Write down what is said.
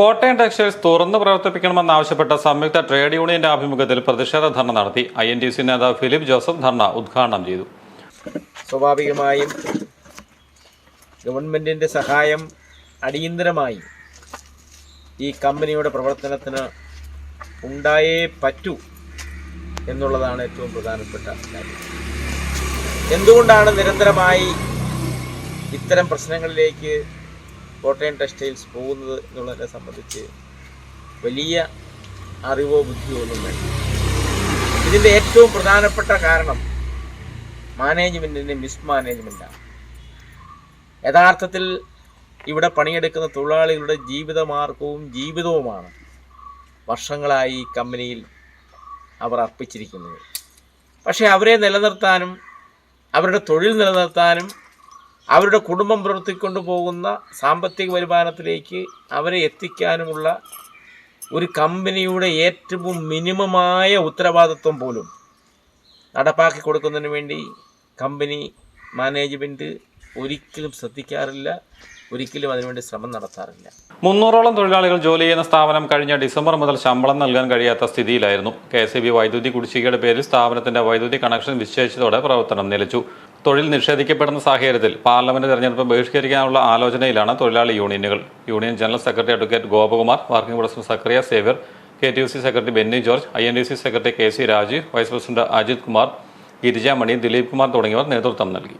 Kottayam textiles തുറന്നു പ്രവർത്തിപ്പിക്കണമെന്നാവശ്യപ്പെട്ട സംയുക്ത trade യൂണിയന്റെ ആഭിമുഖ്യത്തിൽ പ്രതിഷേധ ധർണ നടത്തി. ഐ എൻ ടി സി നേതാവ് ഫിലിപ്പ് ജോസഫ് ധർണ ഉദ്ഘാടനം ചെയ്തു. സ്വാഭാവികമായും ഗവൺമെന്റിന്റെ സഹായം അടിയന്തരമായി ഈ കമ്പനിയുടെ പ്രവർത്തനത്തിന് ഉണ്ടായേ പറ്റൂ എന്നുള്ളതാണ് ഏറ്റവും പ്രധാനപ്പെട്ട കാര്യം. എന്തുകൊണ്ടാണ് നിരന്തരമായി ഇത്തരം പ്രശ്നങ്ങളിലേക്ക് കോട്ടയം ടെക്സ്റ്റൈൽസ് പോകുന്നത് എന്നുള്ളതിനെ സംബന്ധിച്ച് വലിയ അറിവോ ബുദ്ധിയോ ഒന്നും വേണ്ട. ഇതിന്റെ ഏറ്റവും പ്രധാനപ്പെട്ട കാരണം മാനേജ്മെന്റിന്റെ മിസ്മാനേജ്മെന്റാണ് യഥാർത്ഥത്തിൽ ഇവിടെ പണിയെടുക്കുന്ന തൊഴിലാളികളുടെ ജീവിതമാർഗവും ജീവിതവുമാണ് വർഷങ്ങളായി കമ്പനിയിൽ അവർ അർപ്പിച്ചിരിക്കുന്നത്. പക്ഷേ അവരെ നിലനിർത്താനും അവരുടെ തൊഴിൽ നിലനിർത്താനും അവരുടെ കുടുംബം പ്രവർത്തിക്കൊണ്ടു പോകുന്ന സാമ്പത്തിക വരുമാനത്തിലേക്ക് അവരെ എത്തിക്കാനുമുള്ള ഒരു കമ്പനിയുടെ ഏറ്റവും മിനിമമായ ഉത്തരവാദിത്വം പോലും നടപ്പാക്കി കൊടുക്കുന്നതിന് വേണ്ടി കമ്പനി മാനേജ്മെന്റ് ഒരിക്കലും ശ്രദ്ധിക്കാറില്ല ഒരിക്കലും അതിനുവേണ്ടി ശ്രമം നടത്താറില്ല. മുന്നൂറോളം തൊഴിലാളികൾ ജോലി ചെയ്യുന്ന സ്ഥാപനം കഴിഞ്ഞ ഡിസംബർ മുതൽ ശമ്പളം നൽകാൻ കഴിയാത്ത സ്ഥിതിയിലായിരുന്നു. കെ എസ് ബി വൈദ്യുതി കുടിശ്ശികയുടെ പേരിൽ സ്ഥാപനത്തിന്റെ വൈദ്യുതി കണക്ഷൻ വിച്ഛേദിച്ചതോടെ പ്രവർത്തനം നിലച്ചു. തൊഴിൽ നിഷേധിക്കപ്പെടുന്ന സാഹചര്യത്തിൽ പാർലമെന്റ് തെരഞ്ഞെടുപ്പ് ബഹിഷ്കരിക്കാനുള്ള ആലോചനയിലാണ് തൊഴിലാളി യൂണിയനുകൾ. Union general secretary advocate Gopakumar working president Sakariya Xavier K T U C secretary Benny George I N D C secretary K C Rajeev vice president Ajith Kumar Girijamani Dileep Kumar തുടങ്ങിയവർ നേതൃത്വം നൽകി.